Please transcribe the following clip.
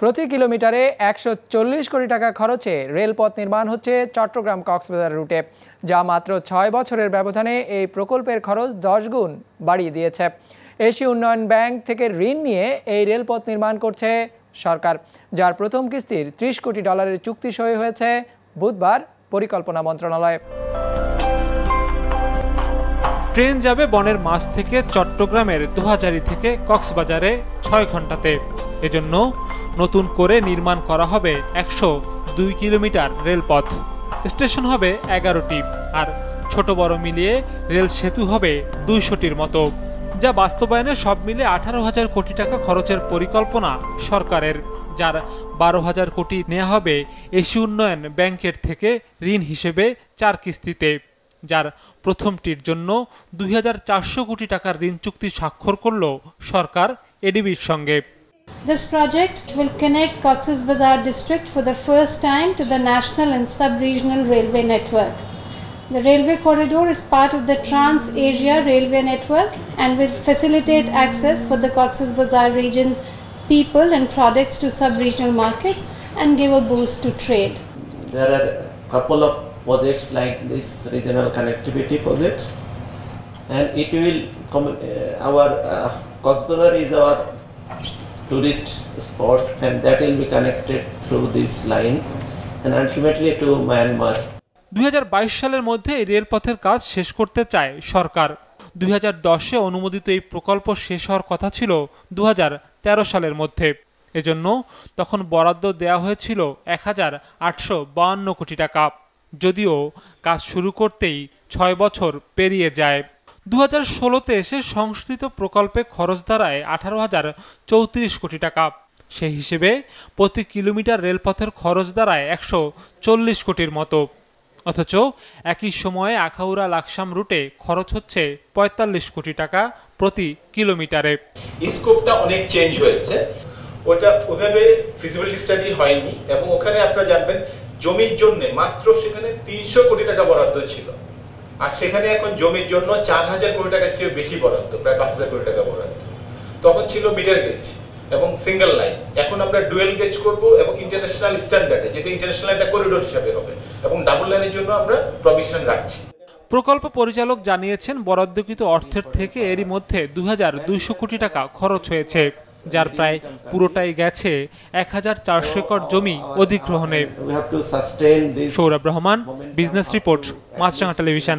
প্রতি কিলোমিটারে একশো চল্লিশ কোটি টাকা খরচে রেলপথ নির্মাণ হচ্ছে চট্টগ্রাম কক্সবাজার রুটে, যা মাত্র ছয় বছরের ব্যবধানে এই প্রকল্পের খরচ দশ গুণ বাড়িয়ে দিয়েছে। এশীয় উন্নয়ন ব্যাংক থেকে ঋণ নিয়ে এই রেলপথ নির্মাণ করছে সরকার, যার প্রথম কিস্তির ত্রিশ কোটি ডলারের চুক্তি সই হয়েছে বুধবার পরিকল্পনা মন্ত্রণালয়ে। ট্রেন যাবে বনের মাছ থেকে চট্টগ্রামের দোহাজারি থেকে কক্সবাজারে ছয় ঘন্টাতে এজন্য নতুন করে নির্মাণ করা হবে একশো দুই কিলোমিটার রেলপথ। স্টেশন হবে এগারোটি আর ছোট বড় মিলিয়ে রেল সেতু হবে দুইশোটির মতো, যা বাস্তবায়নে সব মিলে আঠারো হাজার কোটি টাকা খরচের পরিকল্পনা সরকারের, যার বারো হাজার কোটি নেওয়া হবে এশিয়া উন্নয়ন ব্যাংকের থেকে ঋণ হিসেবে চার কিস্তিতে, যার প্রথমটির জন্য দুই হাজার চারশো কোটি টাকার ঋণ চুক্তি স্বাক্ষর করল সরকার এডিবির সঙ্গে। This project will connect Cox's Bazar district for the first time to the national and sub-regional railway network. The railway corridor is part of the Trans-Asia Railway Network and will facilitate access for the Cox's Bazar region's people and products to sub-regional markets and give a boost to trade. There are a couple of projects like this regional connectivity projects and it will come, uh, our uh, Coxbazar is our tourist spot and that will be connected through this line and ultimately to Myanmar. দুই সালের মধ্যে এই রেলপথের কাজ শেষ করতে চায় সরকার। দুই দশে অনুমোদিত এই প্রকল্প শেষ হওয়ার কথা ছিল দুই হাজার তেরো সালের মধ্যে। এজন্য তখন বরাদ্দ দেওয়া হয়েছিল এক হাজার আটশো বাহান্ন কোটি টাকা। যদিও কাজ শুরু করতেই ছয় বছর পেরিয়ে যায়। দু হাজার ষোলোতে এসে সংশোধিত প্রকল্পে খরচ দাঁড়ায় আঠারো হাজার চৌত্রিশ কোটি টাকা। সেই হিসেবে প্রতি কিলোমিটার রেলপথের খরচ দাঁড়ায় একশো চল্লিশ কোটির মতো। অথচ একই সময়ে আখাউড়া লাকসাম রুটে খরচ হচ্ছে পঁয়তাল্লিশ কোটি টাকা প্রতি কিলোমিটারে। স্কোপটা অনেক চেঞ্জ হয়েছে। ওটা ওইভাবে ফিজিবিলিটি স্টাডি হয়নি এবং ওখানে আপনারা জানবেন, জমির জন্য মাত্র সেখানে তিনশো কোটি টাকা বরাদ্দ ছিল। আর সেখানে এখন জমির জন্য চার হাজার কোটি টাকার চেয়ে বেশি বরাদ্দ, প্রায় পাঁচ হাজার কোটি টাকা বরাদ্দ। তখন ছিল মিটার গেজ এবং সিঙ্গেল লাইন এখন আমরা ডুয়েল গেজ করব এবং ইন্টারন্যাশনাল স্ট্যান্ডার্ডে যেটা ইন্টারন্যাশনাল একটা করিডোর হিসাবে হবে এবং ডাবল লাইনের জন্য আমরা প্রভিশন রাখছি। প্রকল্প পরিচালক জানিয়েছেন বরাদ্দকৃত অর্থের থেকে এরই মধ্যে দু হাজার দুইশো কোটি টাকা খরচ হয়েছে যার প্রায় পুরোটাই গেছে এক হাজার চারশো একর জমি অধিগ্রহণে। Sourav Rahman business report Maasranga television.